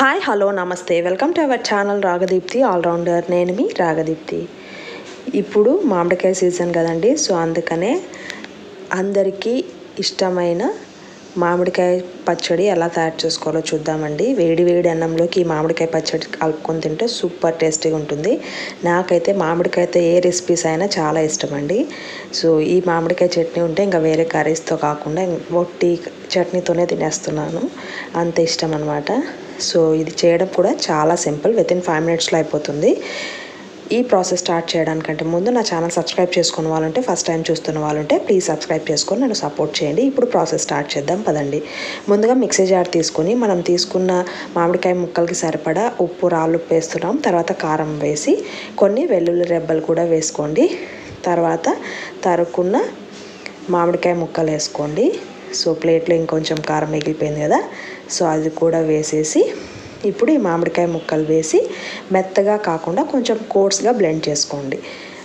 Hi hello నమస్తే welcome to our channel Ragadeepthi allrounder నేను మీ రాగదీప్తి ఇప్పుడు మామిడికాయ సీజన్ కదండి సో అందుకనే అందరికీ ఇష్టమైన మామిడికాయ పచ్చడి ఎలా తయారు చేసుకోవాలో చూద్దామండి. వేడి వేడి అన్నంలోకి ఈ మామిడికాయ పచ్చడి కలుపుకొని తింటే సూపర్ టేస్టీగా ఉంటుంది. నాకైతే మామిడికాయతో ఏ రెసిపీస్ అయినా చాలా ఇష్టం అండి సో ఈ మామిడికాయ చట్నీ ఉంటే ఇంకా వేరే కర్రీస్తో కాకుండా ఒట్టి చట్నీతోనే తినేస్తున్నాను. అంత ఇష్టం అనమాట సో ఇది చేయడం కూడా చాలా సింపుల్ విత్ ఇన్ ఫైవ్ మినిట్స్లో అయిపోతుంది. ఈ ప్రాసెస్ స్టార్ట్ చేయడానికంటే ముందు నా ఛానల్ సబ్స్క్రైబ్ చేసుకున్న వాళ్ళుంటే ఫస్ట్ టైం చూస్తున్న వాళ్ళుంటే ప్లీజ్ సబ్స్క్రైబ్ చేసుకొని నన్ను సపోర్ట్ చేయండి. ఇప్పుడు ప్రాసెస్ స్టార్ట్ చేద్దాం పదండి. ముందుగా మిక్సీ జార్ తీసుకొని మనం తీసుకున్న మామిడికాయ ముక్కలకి సరిపడా ఉప్పు రాళ్ళు ఉప్పు వేస్తున్నాం తర్వాత కారం వేసి కొన్ని వెల్లుల్లి రెబ్బలు కూడా వేసుకోండి. తర్వాత తరుక్కున్న మామిడికాయ ముక్కలు వేసుకోండి. సో ప్లేట్లో ఇంకొంచెం కారం మిగిలిపోయింది కదా సో అది కూడా వేసేసి ఇప్పుడు ఈ మామిడికాయ ముక్కలు వేసి మెత్తగా కాకుండా కొంచెం కోర్స్గా బ్లెండ్ చేసుకోండి.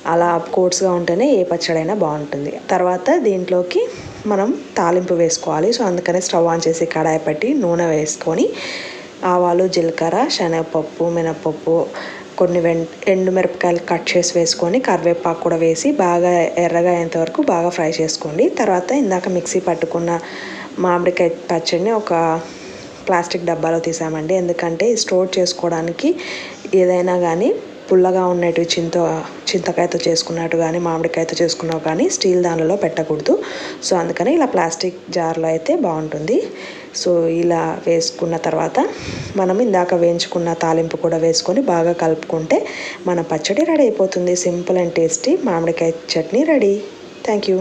అలా కోర్స్గా ఉంటేనే ఏ పచ్చడైనా బాగుంటుంది. తర్వాత దీంట్లోకి మనం తాలింపు వేసుకోవాలి. సో అందుకనే స్టవ్ ఆన్ చేసి కడాయి పట్టి నూనె వేసుకొని ఆవాలు జీలకర్ర శనగపప్పు మినపప్పు కొన్ని వెం ఎండు మిరపకాయలు కట్ చేసి వేసుకొని కరివేపాకు కూడా వేసి బాగా ఎర్రగా అయ్యేంత వరకు బాగా ఫ్రై చేసుకోండి. తర్వాత ఇందాక మిక్సీ పట్టుకున్న మామిడికాయ పచ్చడిని ఒక ప్లాస్టిక్ డబ్బాలో తీసామండి. ఎందుకంటే స్టోర్ చేసుకోవడానికి ఏదైనా కానీ పుల్లగా ఉన్నట్టు చింత చింతకాయతో చేసుకున్నట్టు కానీ మామిడికాయతో చేసుకున్నావు కానీ స్టీల్ దానిలో పెట్టకూడదు. సో అందుకని ఇలా ప్లాస్టిక్ జార్లో అయితే బాగుంటుంది. సో ఇలా వేసుకున్న తర్వాత మనం ఇందాక వేయించుకున్న తాలింపు కూడా వేసుకొని బాగా కలుపుకుంటే మన పచ్చడి రెడీ అయిపోతుంది. సింపుల్ అండ్ టేస్టీ మామిడికాయ చట్నీ రెడీ. Thank you